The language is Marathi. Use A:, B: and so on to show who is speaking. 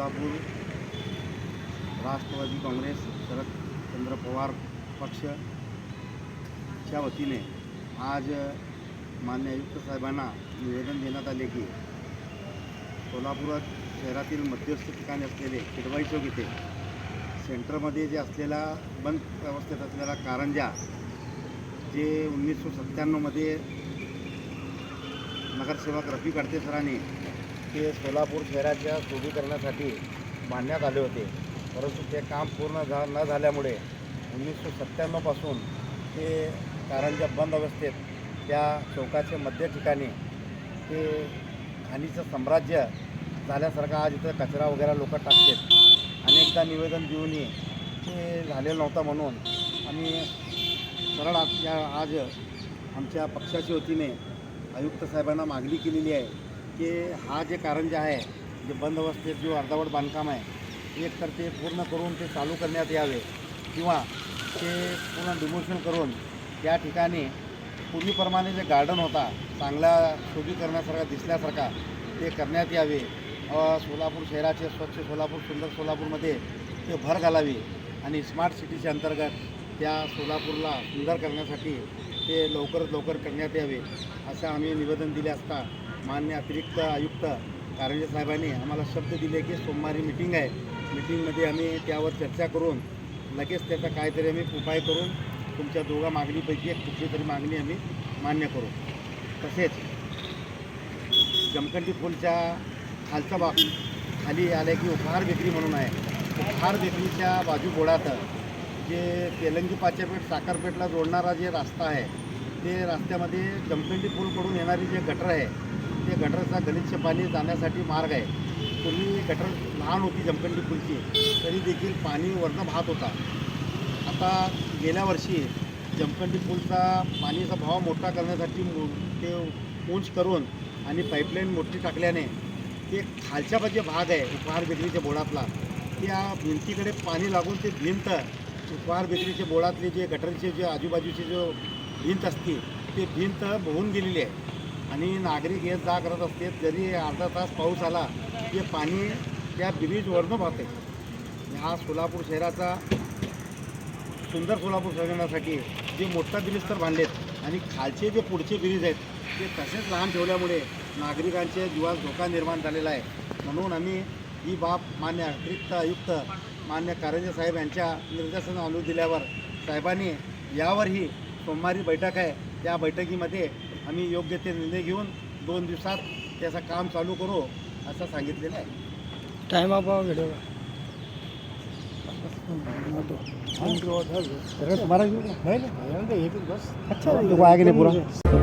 A: सोलापूर राष्ट्रवादी काँग्रेस शरदचंद्र पवार पक्षच्या वतीने आज मान्य आयुक्त साहेबांना निवेदन देण्यात आले की सोलापुरात शहरातील मध्यस्थ ठिकाणी असलेले किडवाई चौक इथे सेंटरमध्ये जे असलेला बंद अवस्थेत असलेला कारंजा जे उन्नीसशे सत्त्याण्णवमध्ये नगरसेवक रफी कडते सरांनी ते सोलापूर शहराच्या शोभीकरणासाठी बांधण्यात आले होते. परंतु ते काम पूर्ण झा न झाल्यामुळे उन्नीसशे सत्त्याण्णवपासून ते कारंजा बंद अवस्थेत त्या चौकाच्या मध्य ठिकाणी ते खाणीचं साम्राज्य झाल्यासारखं आज इथं कचरा वगैरे लोक टाकतात. अनेकदा निवेदन देऊनही ते झालेलं नव्हतं म्हणून आम्ही सरळ आज आज आमच्या पक्षाच्या वतीने आयुक्त साहेबांना मागणी केलेली आहे. की हा जे कारंजा आहे जे बंद अवस्थेत जो अर्धवट बांधकाम आहे एक तर ते पूर्ण करून ते चालू करण्यात यावे किंवा ते पूर्ण डिमोशन करून त्या ठिकाणी पूर्वीप्रमाणे जे गार्डन होता चांगला शोभीकरणासारखा दिसल्यासारखा ते करण्यात यावे. सोलापूर शहराचे स्वच्छ सोलापूर सुंदर सोलापूरमध्ये ते भर घालावी आणि स्मार्ट सिटीच्या अंतर्गत त्या सोलापूरला सुंदर करण्यासाठी ते लवकरात लवकर करण्यात यावे असं आम्ही निवेदन दिले असता मान्य अतिरिक्त आयुक्त कारंजे साहेबांनी आम्हाला शब्द दिले की सोमवारी मिटिंग आहे. मिटिंगमध्ये आम्ही त्यावर चर्चा करून लगेच त्याचा काहीतरी आम्ही उपाय करून तुमच्या दोघा मागणीपैकी एक कुठली तरी मागणी आम्ही मान्य करू. तसेच जमखंडी पूलच्या खालचा भाग खाली आलं की उपहार बेकरी म्हणून आहे. उपहार बेकरीच्या बाजूबोळात जे तेलंगी पाचेपेठ साखरपेठला जोडणारा जे रस्ता आहे ते रस्त्यामध्ये जमखंडी पूलकडून येणारी जे गटर आहे म्हणजे ते गटरचा गलिच्छ पाणी जाण्यासाठी मार्ग आहे. पूर्वी गटर लहान होती जमखंडी पुलची तरी देखील पाणी वरनं वाहत होता. आता गेल्या वर्षी जमखंडी पूलचा पाणीचा भाव मोठा करण्यासाठी ते उंच करून आणि पाईपलाईन मोठी टाकल्याने ते खालच्या जे भाग आहे उपहार बेकरीच्या बोळातला. त्या भिंतीकडे पाणी लागून ते भिंत उपहार बेकरीच्या बोळातले जे गटरचे जे आजूबाजूचे जो भिंत असते ते भिंत वाहून गेलेली आहे. आणि नागरिक येत जा करत असते जरी अर्धा तास पाऊस आला ते पाणी त्या ब्रिजवरनं वाहते. हा सोलापूर शहराचा सुंदर सोलापूर शहरासाठी जे मोठा ब्रिज तर बांधलेत आणि खालचे जे पुढचे ब्रिज आहेत ते तसेच लहान ठेवल्यामुळे नागरिकांचे जीवास धोका निर्माण झालेला आहे. म्हणून आम्ही ही बाब मान्य अतिरिक्त आयुक्त मान्य कारंजे साहेब यांच्या निर्देशन आणून दिल्यावर साहेबांनी यावरही सोमवारी बैठक आहे. त्या बैठकीमध्ये आम्ही योग्य ते निर्णय घेऊन दोन दिवसात त्याचं काम चालू करू असं सांगितलेलं आहे
B: टाइम आप व्हिडिओ
A: तुम्हारा अच्छा आगे नहीं पूरा